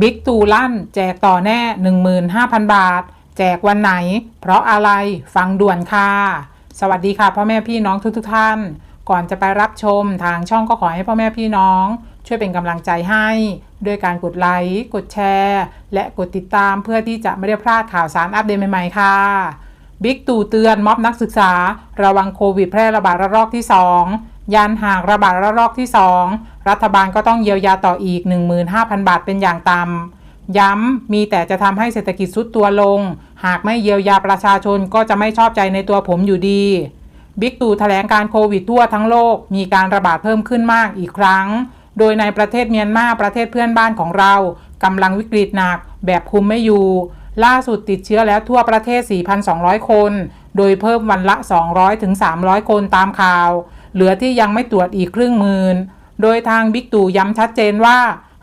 บิ๊กตูลั่น แจกต่อแน่ 15,000 บาท แจกวันไหน เพราะอะไรฟังด่วนค่ะ สวัสดีค่ะพ่อแม่พี่น้องทุกๆท่าน ก่อนจะไปรับชมทางช่องก็ขอให้พ่อแม่พี่น้อง ช่วยเป็นกำลังใจให้ ด้วยการกดไลค์ กดแชร์ และกดติดตามเพื่อที่จะไม่ได้พลาดข่าวสารอัปเดตใหม่ๆ ค่ะบิ๊กตู่เตือนม็อบนักศึกษา ระวังโควิดแพร่ระบาดระลอกที่ 2 ยันหากระบาดระลอกที่ 2 รัฐบาลก็ต้องเยียวยาต่ออีก 15,000 บาทเป็นอย่างต่ำย้ำ มีแต่จะทำให้เศรษฐกิจซุดตัวลง หากไม่เยียวยาประชาชนก็จะไม่ชอบใจในตัวผมอยู่ดี บิ๊กตู่แถลงการโควิดทั่วทั้งโลก มีการระบาดเพิ่มขึ้นมากอีกครั้ง โดยในประเทศเมียนมาประเทศเพื่อนบ้านของเรากำลังวิกฤตหนัก แบบคุมไม่อยู่ ล่าสุดติดเชื้อแล้วทั่วประเทศ 4,200 คน โดยเพิ่มวันละ 200ถึง300 คนตามข่าว เหลือที่ยังไม่ตรวจอีกครึ่งหมื่นโดยทางบิ๊กตู่ย้ำชัดเจนว่า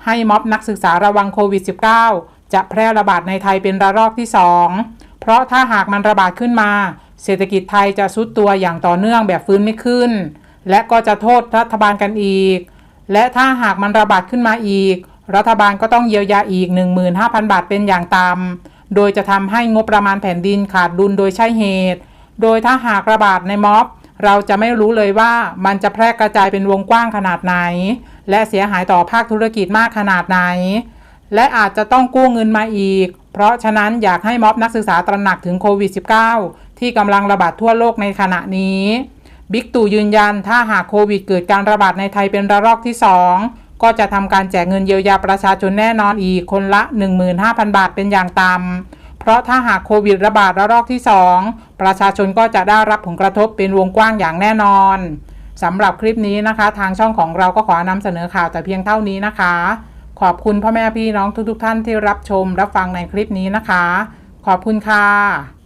ให้ม็อบนักศึกษาระวังโควิด -19 จะแพร่ระบาดในไทยเป็นระลอกที่ 2 เพราะถ้าหากมันระบาดขึ้นมา เศรษฐกิจไทยจะซุดตัวอย่างต่อเนื่องแบบฟื้นไม่ขึ้น และก็จะโทษรัฐบาลกันอีก และถ้าหากมันระบาดขึ้นมาอีก รัฐบาลก็ต้องเยียวยาอีก 15,000 บาทเป็นอย่างต่ำโดยจะทำให้งบประมาณแผ่นดินขาดดุลโดยใช่เหตุ โดยถ้าหากระบาดในม็อบ เราจะไม่รู้เลยว่ามันจะแพร่กระจายเป็นวงกว้างขนาดไหน และเสียหายต่อภาคธุรกิจมากขนาดไหน และอาจจะต้องกู้เงินมาอีก เพราะฉะนั้นอยากให้ม็อบนักศึกษาตระหนักถึงโควิด -19 ที่กำลังระบาดทั่วโลกในขณะนี้บิ๊กตู่ยืนยันถ้าหากโควิดเกิดการระบาดในไทยเป็นระลอกที่ 2 ก็จะทำการแจกเงินเยียวยาประชาชนแน่นอนอีกคนละ 15,000 บาทเป็นอย่างต่ำ เพราะถ้าหากโควิดระบาดระลอกที่ 2 ประชาชนก็จะได้รับผลกระทบเป็นวงกว้างอย่างแน่นอนสำหรับคลิปนี้นะคะ ทางช่องของเราก็ขอนำเสนอข่าวแต่เพียงเท่านี้นะคะ ขอบคุณพ่อแม่พี่น้องทุกๆท่านที่รับชมรับฟังในคลิปนี้นะคะ ขอบคุณค่ะ